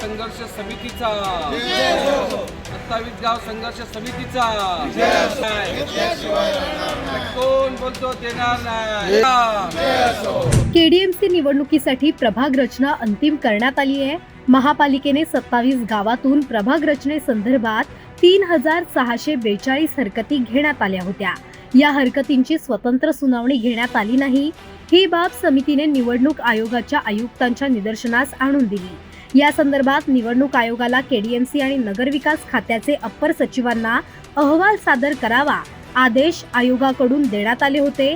संघर्ष समितीचा. सत्तावीस गाव संघर्ष समितीचा. कोण बोलतो देणार नाही. केडीएमसी निवडणुकीसाठी प्रभाग रचना अंतिम करण्यात आली आहे. महापालिकेने सत्तावीस गावातून प्रभाग रचनेसंदर्भात तीन हजार सहाशे बेचाळीस हरकती घेण्यात आल्या होत्या. या हरकतींची स्वतंत्र सुनावणी घेण्यात आली नाही. ही बाब समितीने निवडणूक आयोगाच्या आयुक्तांच्या निदर्शनास आणून दिली. या संदर्भात निवडणूक आयोगाला केडीएमसी आणि नगरविकास खात्याचे अप्पर सचिवांना अहवाल सादर करावा आदेश आयोगाकडून देण्यात आले होते.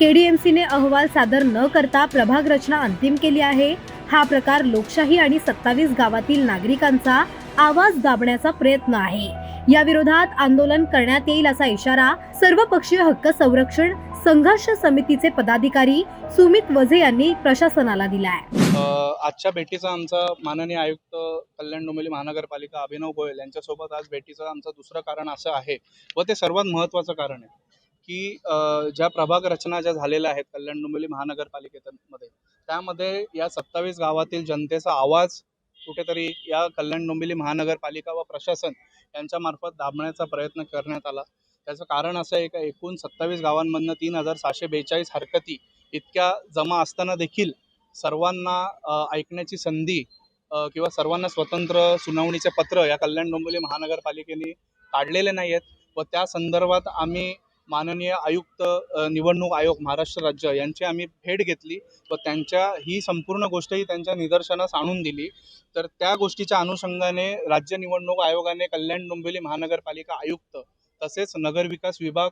केडीएमसीने अहवाल सादर न करता प्रभाग रचना अंतिम केली आहे. हा प्रकार लोकशाही आणि सत्तावीस गावातील नागरिकांचा आवाज दाबण्याचा प्रयत्न आहे. या विरोधात आंदोलन करण्यात येईल असा इशारा सर्वपक्षीय हक्क संरक्षण संघर्ष समितीचे पदाधिकारी सुमित वझे यांनी प्रशासनाला दिला आहे आजच्या भेटीचा आमचा माननीय आयुक्त कल्याण डोंबिवली महानगरपालिका अभिनव गोयल यांच्यासोबत आज भेटीचं आमचं दुसरं कारण असं आहे व ते सर्वात महत्त्वाचं कारण आहे की ज्या प्रभाग रचना ज्या झालेल्या आहेत कल्याण डोंबिवली महानगरपालिकेमध्ये त्यामध्ये या सत्तावीस गावातील जनतेचा आवाज कुठेतरी या कल्याण डोंबिवली महानगरपालिका व प्रशासन यांच्यामार्फत दाबण्याचा प्रयत्न करण्यात आला. त्याचं कारण असं आहे का एकूण सत्तावीस गावांमधनं तीन हजार सहाशे बेचाळीस हरकती इतक्या जमा असताना देखील सर्वांना ऐकण्याची संधी किंवा सर्वांना स्वतंत्र सुनावणीचे पत्र या कल्याण डोंबिवली महानगरपालिकेने काढलेले नाही आहेत व त्या संदर्भात आम्ही माननीय आयुक्त निवडणूक आयोग महाराष्ट्र राज्य यांची आम्ही भेट घेतली व त्यांच्या ही संपूर्ण गोष्टही त्यांच्या निदर्शनास आणून दिली. तर त्या गोष्टीच्या अनुषंगाने राज्य निवडणूक आयोगाने कल्याण डोंबिवली महानगरपालिका आयुक्त तसेच नगरविकास विभाग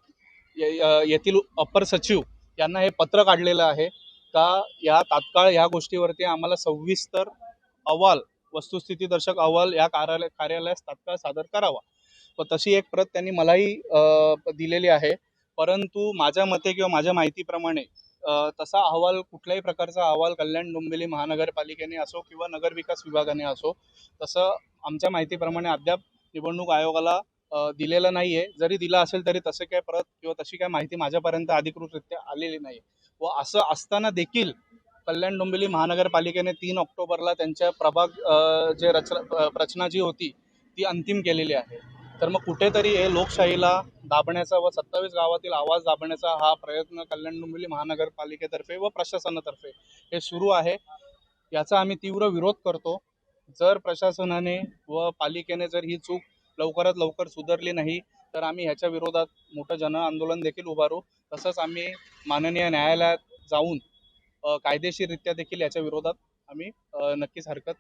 येथील अपर सचिव यांना हे पत्र काढलेलं आहे. का या तात्काळ या गोष्टीवरती आम्हाला सविस्तर अहवाल वस्तुस्थितीदर्शक अहवाल या कार्यालय कार्यालयास तात्काळ सादर करावा. व तशी एक प्रत त्यांनी मलाही दिलेली आहे. परंतु माझ्या मते किंवा माझ्या माहितीप्रमाणे तसा अहवाल कुठल्याही प्रकारचा अहवाल कल्याण डोंबिवली महानगरपालिकेने असो किंवा नगरविकास विभागाने असो तसं आमच्या माहितीप्रमाणे अद्याप निवडणूक आयोगाला दिलेलं नाही आहे जरी दिला असेल तरी तसे काय परत किंवा तशी काय माहिती माझ्यापर्यंत अधिकृतरित्या आलेली नाही व असं असताना देखील कल्याण डोंबिवली महानगरपालिकेने तीन ऑक्टोबरला त्यांच्या प्रभाग जे रचना रचना जी होती ती अंतिम केलेली आहे. तर मग कुठेतरी हे लोकशाहीला दाबण्याचा व सत्तावीस गावातील आवाज दाबण्याचा हा प्रयत्न कल्याण डोंबिवली महानगरपालिकेतर्फे व प्रशासनातर्फे हे सुरू आहे. याचा आम्ही तीव्र विरोध करतो. जर प्रशासनाने व पालिकेने जर ही चूक लवकरात लवकर सुधारली नाही तर आम्ही ह्याच्या विरोधात मोठं जन आंदोलन देखील उभारू. तसंच आम्ही माननीय न्यायालयात जाऊन कायदेशीररित्या देखील याच्या विरोधात आम्ही नक्कीच हरकत